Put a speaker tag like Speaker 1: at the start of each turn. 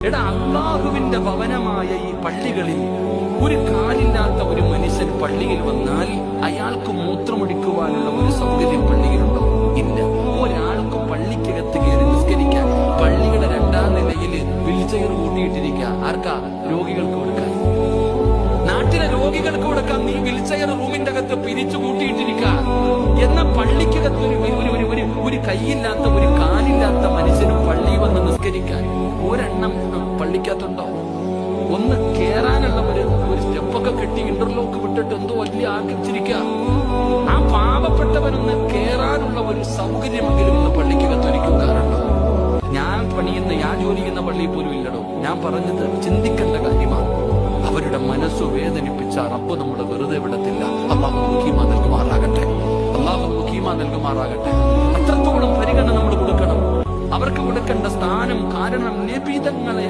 Speaker 1: എടാ അള്ളാഹുവിന്റെ ഭവനമായ ഈ പള്ളികളിൽ ഒരു കാലില്ലാത്ത ഒരു മനുഷ്യൻ പള്ളിയിൽ വന്നാൽ അയാൾക്ക് മൂത്രമൊഴിക്കുവാനുള്ള ഒരു സൗകര്യം പള്ളിയിലുണ്ടോ? ഇല്ല. ഒരാൾക്ക് പള്ളിക്കകത്ത് കയറി നിസ്കരിക്കാൻ പള്ളിയുടെ രണ്ടാം നിലയിൽ വീൽചെയർ കൂട്ടിയിട്ടിരിക്കുക ആർക്കാ? രോഗികൾക്ക് കൊടുക്കാൻ. നാട്ടിലെ രോഗികൾക്ക് കൊടുക്കാൻ നീ വിൽചെയർ റൂമിന്റെ അകത്ത് പിരിച്ചു കൂട്ടിയിട്ടിരിക്കുക. എന്ന പള്ളിക്കകത്ത് ഒരു ഒരു ഒരു കൈയില്ലാത്ത ഒരു കാലില്ലാത്ത മനുഷ്യന് പള്ളി വന്ന് നിസ്കരിക്കാൻ. ഒരെണ്ണം പള്ളിക്കകത്തുണ്ടോ? ഒന്ന് കേറാനുള്ള ഒരു സ്റ്റെപ്പൊക്കെ കെട്ടി ഇന്റർലോക്ക് വിട്ടിട്ട് എന്തോ വലിയ ആഗ്രഹിച്ചിരിക്കുക ആ പാവപ്പെട്ടവനൊന്ന് കേറാനുള്ള ഒരു സൗകര്യമെങ്കിലും ഒന്ന് പള്ളിക്കകത്ത് ഒരുക്കാറുണ്ടോ ഞാൻ പണിയുന്ന ഞാൻ ജോലി ചെയ്യുന്ന പള്ളിയിൽ പോലും ഇല്ലടോ. ഞാൻ പറഞ്ഞത് ചിന്തിക്കേണ്ട കാര്യമാണ് അവരുടെ മനസ്സ് വേദനിപ്പിച്ച റബ്ബ് നമ്മൾ വെറുതെ വിടത്തില്ല. അള്ളാഹു മുഖീമ നൽകുമാറാകട്ടെ. അള്ളാഹു മുഖീമ നൽകുമാറാകട്ടെ. കൊടുക്കേണ്ട സ്ഥാനം കാരണം നിബിതങ്ങളെ